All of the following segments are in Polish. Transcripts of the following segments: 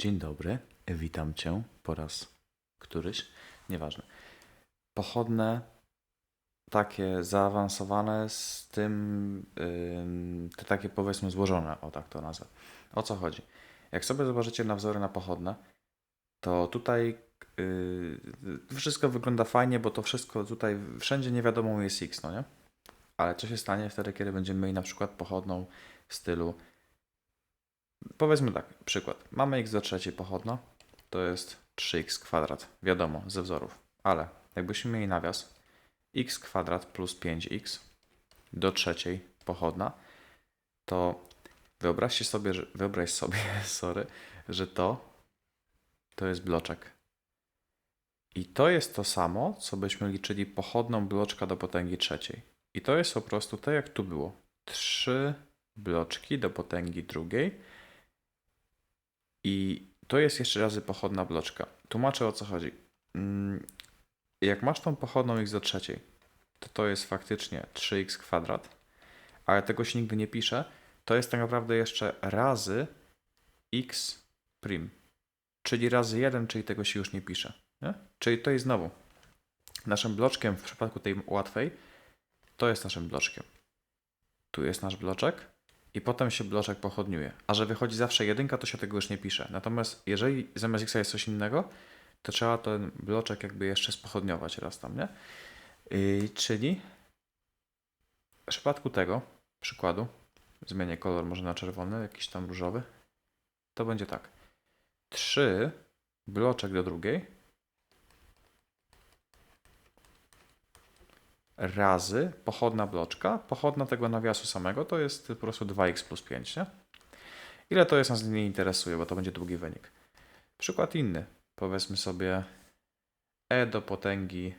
Dzień dobry, witam Cię po raz któryś, nieważne. Pochodne, takie zaawansowane z tym, ym, te takie powiedzmy złożone, o tak to nazwę. O co chodzi? Jak sobie zobaczycie na wzory na pochodne, to tutaj yy, wszystko wygląda fajnie, bo to wszystko tutaj, wszędzie nie wiadomo jest X, no nie? Ale co się stanie wtedy, kiedy będziemy mieli na przykład pochodną w stylu Powiedzmy tak, przykład. Mamy x do trzeciej pochodno, to jest 3x kwadrat, wiadomo, ze wzorów. Ale jakbyśmy mieli nawias x kwadrat plus 5x do trzeciej pochodna, to wyobraźcie sobie, że, wyobraź sobie, sorry, że to to jest bloczek. I to jest to samo, co byśmy liczyli pochodną bloczka do potęgi trzeciej. I to jest po prostu tak, jak tu było. Trzy bloczki do potęgi drugiej i to jest jeszcze razy pochodna bloczka. Tłumaczę o co chodzi. Mm, Jak masz tą pochodną x do trzeciej, to to jest faktycznie 3x kwadrat, ale tego się nigdy nie pisze. To jest tak naprawdę jeszcze razy x prim, czyli razy 1, czyli tego się już nie pisze. Nie? Czyli to jest znowu naszym bloczkiem w przypadku tej łatwej, to jest naszym bloczkiem. Tu jest nasz bloczek, i potem się bloczek pochodniuje. A że wychodzi zawsze jedynka, to się tego już nie pisze. Natomiast jeżeli zamiast x jest coś innego, to trzeba ten bloczek jakby jeszcze spochodniować raz tam, nie? Czyli w przypadku tego przykładu, zmienię kolor może na czerwony, jakiś tam różowy, to będzie tak. 3 bloczek do drugiej razy pochodna bloczka. Pochodna tego nawiasu samego to jest po prostu 2x plus 5, nie? Ile to jest nas nie interesuje, bo to będzie długi wynik. Przykład inny. Powiedzmy sobie e do potęgi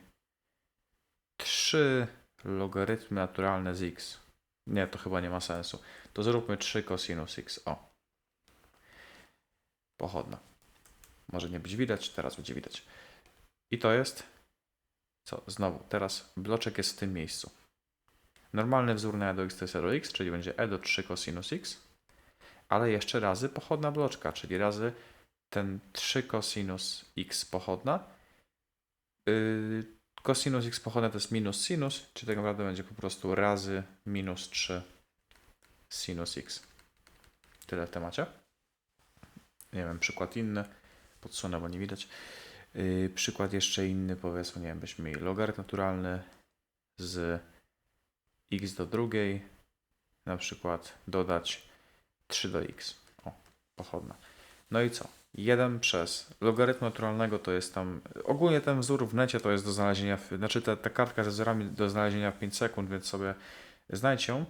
3 logarytmy naturalne z x. Nie, to chyba nie ma sensu. To zróbmy 3 cosinus x. O. Pochodna. Może nie być widać, teraz będzie widać. I to jest co? Znowu, teraz bloczek jest w tym miejscu. Normalny wzór na e do x to jest e do x, czyli będzie e do 3 cosinus x, ale jeszcze razy pochodna bloczka, czyli razy ten 3 cosinus x pochodna. Yy, cosinus x pochodna to jest minus sinus, czyli tak naprawdę będzie po prostu razy minus 3 sinus x. Tyle w temacie. Nie wiem, przykład inny. Podsunę, bo nie widać. Yy, przykład jeszcze inny, powiedzmy, nie wiem, byśmy mieli logarytm naturalny z x do drugiej, na przykład dodać 3 do x. O, pochodna. No i co? 1 przez logarytm naturalnego to jest tam, ogólnie ten wzór w necie to jest do znalezienia, znaczy ta, ta kartka ze wzorami do znalezienia w 5 sekund, więc sobie znajdź ją.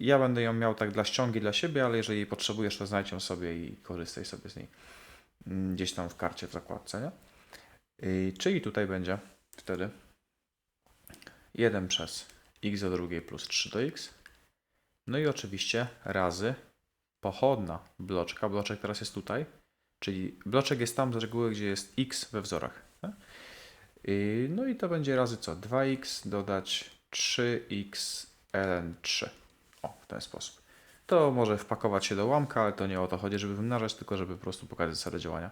Ja będę ją miał tak dla ściągi dla siebie, ale jeżeli jej potrzebujesz, to znajdź ją sobie i korzystaj sobie z niej. Mm, Gdzieś tam w karcie, w zakładce, nie? Czyli tutaj będzie wtedy 1 przez x do drugiej plus 3 do x. No i oczywiście razy pochodna bloczka. Bloczek teraz jest tutaj, czyli bloczek jest tam z reguły, gdzie jest x we wzorach. nie? Yy, no i to będzie razy co? 2x dodać 3x ln 3. O, w ten sposób. To może wpakować się do łamka, ale to nie o to chodzi, żeby wymnażać, tylko żeby po prostu pokazać zasadę działania.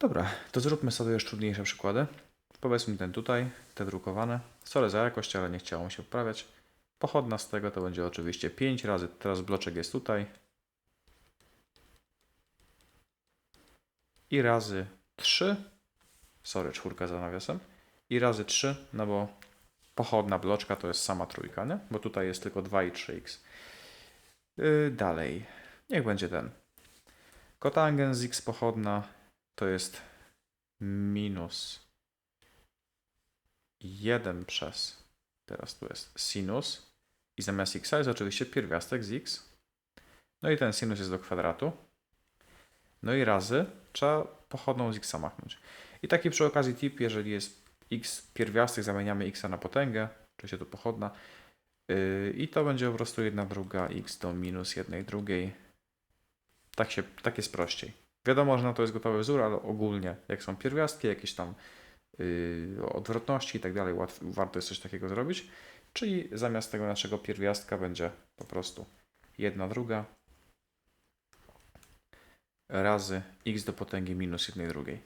Dobra, to zróbmy sobie już trudniejsze przykłady. Powiedzmy ten tutaj, te drukowane. Sorry za jakość, ale nie chciało mi się poprawiać. Pochodna z tego to będzie oczywiście 5 razy, teraz bloczek jest tutaj. I razy 3. Sorry, czwórka za nawiasem. I razy 3, no bo pochodna bloczka to jest sama trójka, nie? Bo tutaj jest tylko 2 i 3x. Yy, dalej. Niech będzie ten. Kotangens x pochodna to jest minus 1 przez, teraz tu jest sinus i zamiast x jest oczywiście pierwiastek z x. No i ten sinus jest do kwadratu. No i razy trzeba pochodną z x machnąć. I taki przy okazji tip, jeżeli jest x pierwiastek, zamieniamy x na potęgę, oczywiście to pochodna. Yy, I to będzie po prostu jedna druga x do minus jednej drugiej. Tak, się, tak jest prościej. Wiadomo, że na to jest gotowy wzór, ale ogólnie, jak są pierwiastki, jakieś tam yy, odwrotności i tak dalej, warto jest coś takiego zrobić. Czyli zamiast tego naszego pierwiastka będzie po prostu jedna druga. razy x do potęgi minus 1 drugiej.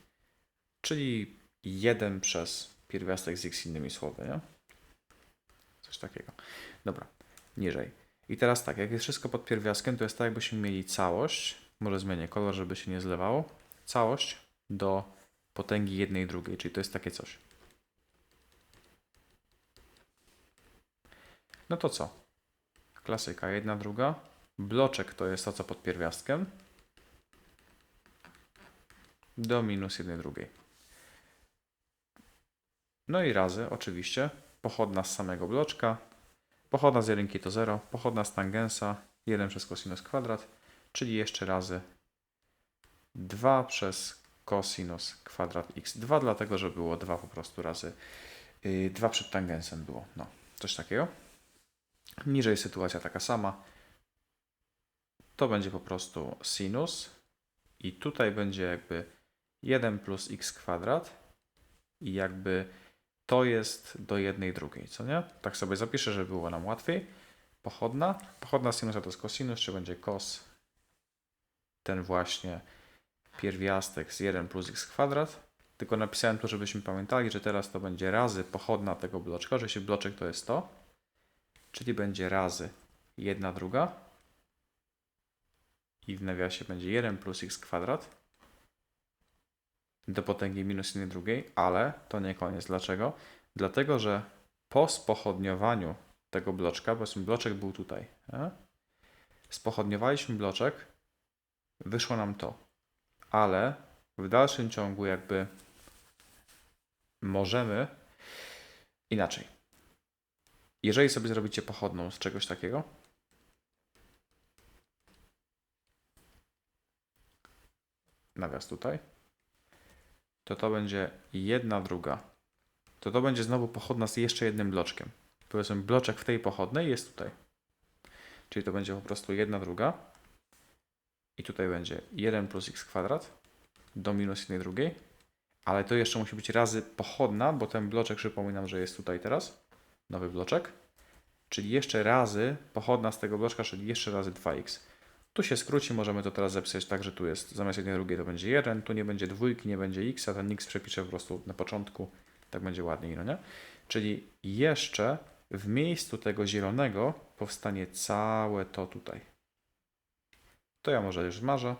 Czyli 1 przez pierwiastek z x innymi słowy, nie? Coś takiego. Dobra, niżej. I teraz tak, jak jest wszystko pod pierwiastkiem, to jest tak, jakbyśmy mieli całość, może zmienię kolor, żeby się nie zlewało, całość do potęgi jednej drugiej, czyli to jest takie coś. No to co? Klasyka, jedna, druga. Bloczek to jest to, co pod pierwiastkiem. Do minus jednej drugiej. No i razy, oczywiście, pochodna z samego bloczka. Pochodna z jedynki to 0, pochodna z tangensa 1 przez cosinus kwadrat, czyli jeszcze razy 2 przez cosinus kwadrat x. 2 dlatego, że było 2 po prostu razy. Yy, 2 przed tangensem było. No, coś takiego. Niżej sytuacja taka sama. To będzie po prostu sinus i tutaj będzie jakby 1 plus x kwadrat i jakby to jest do jednej drugiej, co nie? Tak sobie zapiszę, żeby było nam łatwiej. Pochodna. Pochodna sinusa to jest cosinus, czy będzie cos ten właśnie pierwiastek z 1 plus x kwadrat. Tylko napisałem tu, żebyśmy pamiętali, że teraz to będzie razy pochodna tego bloczka. Oczywiście bloczek to jest to, czyli będzie razy 1 druga i w nawiasie będzie 1 plus x kwadrat do potęgi minus 1 drugiej, ale to nie koniec. Dlaczego? Dlatego, że po spochodniowaniu tego bloczka, bo bloczek był tutaj, spochodniowaliśmy bloczek, wyszło nam to, ale w dalszym ciągu jakby możemy inaczej. Jeżeli sobie zrobicie pochodną z czegoś takiego, nawias tutaj, to to będzie jedna druga. To to będzie znowu pochodna z jeszcze jednym bloczkiem. Powiedzmy, bloczek w tej pochodnej jest tutaj. Czyli to będzie po prostu jedna druga. I tutaj będzie 1 plus x kwadrat do minus jednej drugiej. Ale to jeszcze musi być razy pochodna, bo ten bloczek przypominam, że jest tutaj teraz. Nowy bloczek. Czyli jeszcze razy pochodna z tego bloczka, czyli jeszcze razy 2x. Tu się skróci, możemy to teraz zapisać tak, że tu jest zamiast jednej drugiej to będzie 1, tu nie będzie dwójki, nie będzie x, a ten x przepiszę po prostu na początku, tak będzie ładniej, no nie? Czyli jeszcze w miejscu tego zielonego powstanie całe to tutaj. To ja może już zmarzę.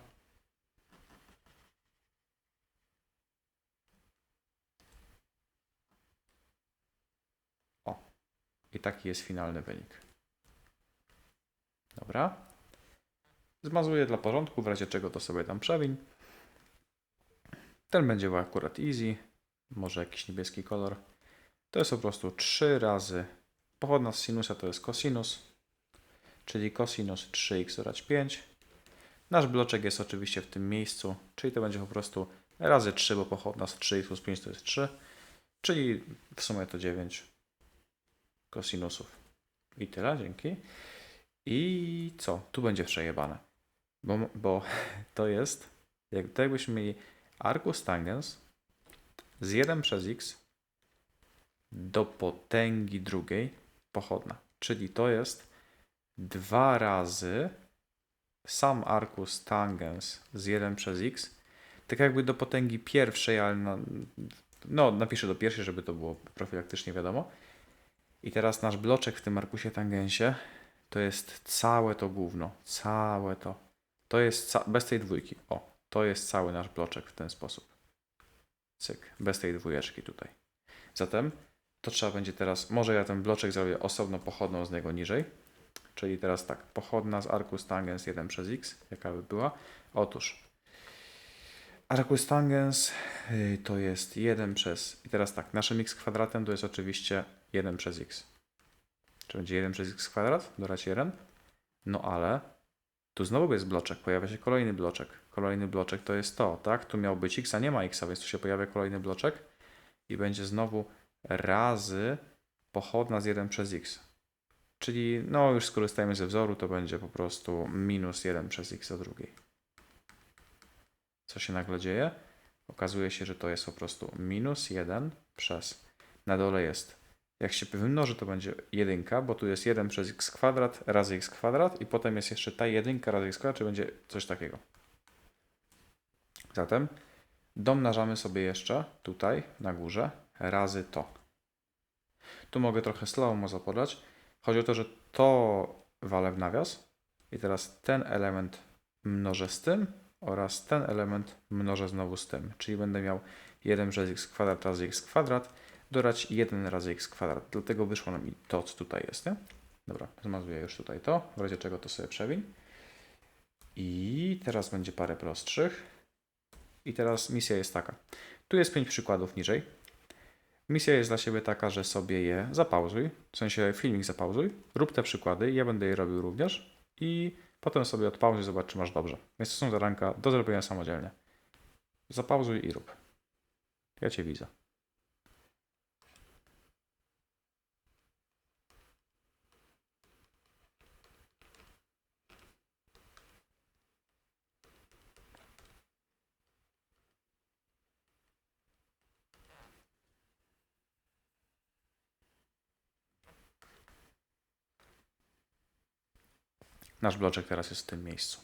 O, i taki jest finalny wynik. Dobra. Zmazuję dla porządku, w razie czego to sobie tam przewiń. Ten będzie akurat easy, może jakiś niebieski kolor. To jest po prostu 3 razy pochodna z sinusa to jest cosinus, czyli cosinus 3x dodać 5. Nasz bloczek jest oczywiście w tym miejscu, czyli to będzie po prostu razy 3, bo pochodna z 3x plus 5 to jest 3, czyli w sumie to 9 cosinusów. I tyle, dzięki. I co? Tu będzie przejebane. Bo, bo to jest, jak, to jakbyśmy mieli arcus tangens z 1 przez x do potęgi drugiej pochodna. Czyli to jest dwa razy sam arcus tangens z 1 przez x, tak jakby do potęgi pierwszej, ale na, no napiszę do pierwszej, żeby to było profilaktycznie wiadomo. I teraz nasz bloczek w tym arkusie tangensie to jest całe to gówno, całe to. To jest bez tej dwójki. O, to jest cały nasz bloczek w ten sposób. Cyk, bez tej dwójeczki tutaj. Zatem to trzeba będzie teraz, może ja ten bloczek zrobię osobno pochodną z niego niżej. Czyli teraz tak, pochodna z arcus tangens 1 przez x, jaka by była? Otóż arcus tangens y, to jest 1 przez, i teraz tak, naszym x kwadratem to jest oczywiście 1 przez x. Czy będzie 1 przez x kwadrat? Dodać 1? No ale tu znowu jest bloczek, pojawia się kolejny bloczek. Kolejny bloczek to jest to, tak? Tu miał być x, a nie ma x, więc tu się pojawia kolejny bloczek i będzie znowu razy pochodna z 1 przez x. Czyli no już skorzystajmy ze wzoru, to będzie po prostu minus 1 przez x do drugiej. Co się nagle dzieje? Okazuje się, że to jest po prostu minus 1 przez, na dole jest, jak się wymnoży, to będzie 1, bo tu jest 1 przez x kwadrat razy x kwadrat i potem jest jeszcze ta 1 razy x kwadrat, czyli będzie coś takiego. Zatem domnażamy sobie jeszcze tutaj na górze razy to. Tu mogę trochę slow mo podać. Chodzi o to, że to walę w nawias i teraz ten element mnożę z tym oraz ten element mnożę znowu z tym. Czyli będę miał 1 przez x kwadrat razy x kwadrat dodać 1 razy x kwadrat. Dlatego wyszło nam to, co tutaj jest. Nie? Dobra, zmazuję już tutaj to, w razie czego to sobie przewiń. I teraz będzie parę prostszych. I teraz misja jest taka. Tu jest 5 przykładów niżej. Misja jest dla siebie taka, że sobie je zapauzuj, w sensie filmik zapauzuj, rób te przykłady, ja będę je robił również i potem sobie odpauzuj, zobacz czy masz dobrze. Więc to są zadanka do zrobienia samodzielnie. Zapauzuj i rób. Ja Cię widzę. Nasz bloczek teraz jest w tym miejscu.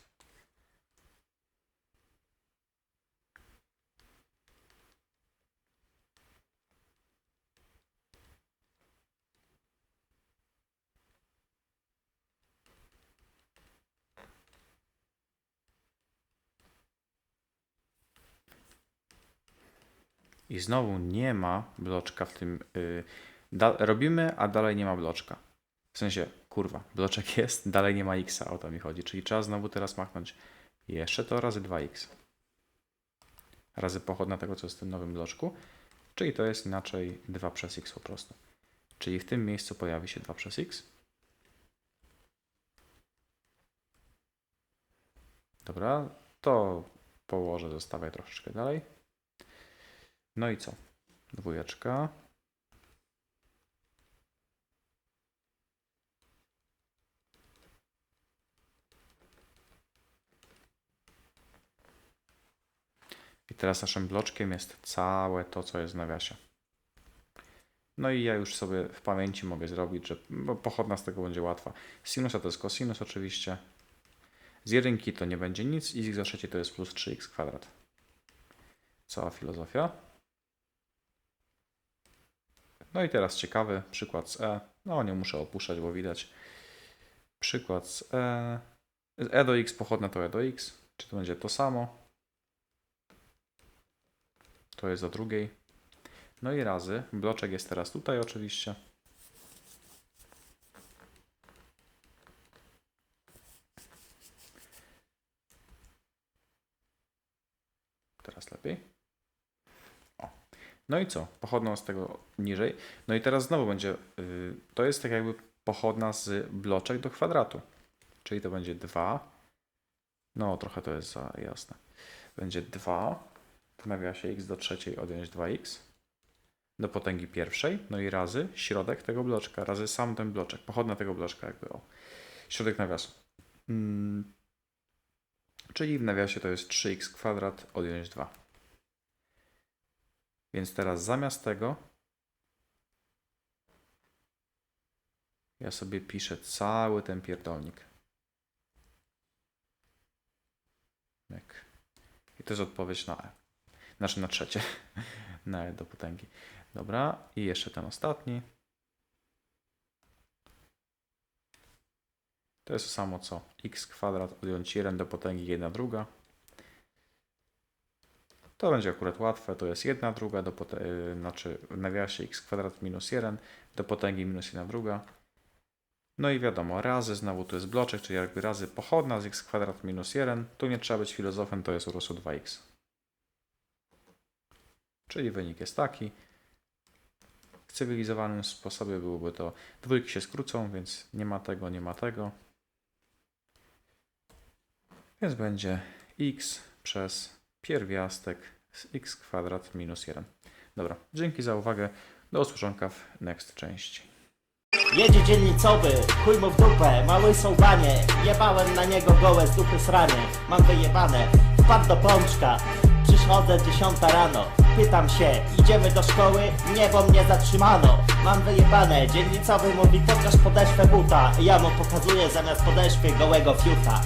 I znowu nie ma bloczka w tym. Yy, robimy, a dalej nie ma bloczka. W sensie, kurwa, bloczek jest, dalej nie ma x, o to mi chodzi. Czyli trzeba znowu teraz machnąć jeszcze to razy 2x. Razy pochodna tego, co jest w tym nowym bloczku. Czyli to jest inaczej 2 przez x po prostu. Czyli w tym miejscu pojawi się 2 przez x. Dobra, to położę, zostawię troszeczkę dalej. No i co? Dwójeczka. Teraz naszym bloczkiem jest całe to, co jest w nawiasie. No i ja już sobie w pamięci mogę zrobić, że pochodna z tego będzie łatwa. Sinusa to jest cosinus oczywiście. Z jedynki to nie będzie nic i z do trzeciej to jest plus 3x kwadrat. Cała filozofia. No i teraz ciekawy przykład z e. No nie muszę opuszczać, bo widać. Przykład z e. Z e do x pochodna to e do x. Czy to będzie to samo? To jest do drugiej. No i razy. Bloczek jest teraz tutaj oczywiście. Teraz lepiej. O. No i co? Pochodną z tego niżej. No i teraz znowu będzie. Yy, to jest tak jakby pochodna z bloczek do kwadratu. Czyli to będzie 2. No, trochę to jest za jasne. Będzie 2 w nawiasie x do trzeciej odjąć 2x do potęgi pierwszej, no i razy środek tego bloczka, razy sam ten bloczek, pochodna tego bloczka jakby o środek nawiasu. Hmm. Czyli w nawiasie to jest 3x kwadrat odjąć 2. Więc teraz zamiast tego ja sobie piszę cały ten pierdolnik. I to jest odpowiedź na E. Znaczy na trzecie. na E do potęgi. Dobra. I jeszcze ten ostatni. To jest to samo co x kwadrat odjąć 1 do potęgi 1 druga. To będzie akurat łatwe. To jest 1 druga do potęgi, znaczy w nawiasie x kwadrat minus 1 do potęgi minus 1 druga. No i wiadomo, razy, znowu tu jest bloczek, czyli jakby razy pochodna z x kwadrat minus 1. Tu nie trzeba być filozofem, to jest po prostu 2x. Czyli wynik jest taki. W cywilizowanym sposobie byłoby to dwójki się skrócą, więc nie ma tego, nie ma tego. Więc będzie x przez pierwiastek z x kwadrat minus 1. Dobra, dzięki za uwagę. Do usłyszonka w next części. Jedzie dzielnicowy, chuj mu w dupę, mały sołbanie Jebałem na niego gołe z dupy sranie Mam wyjebane, wpadł do pączka Przychodzę dziesiąta rano Pytam się, idziemy do szkoły? Nie, bo mnie zatrzymano. Mam wyjebane, dzielnicowy mówi pokaż podeszwę buta. Ja mu pokazuję zamiast podeszwy gołego fiuta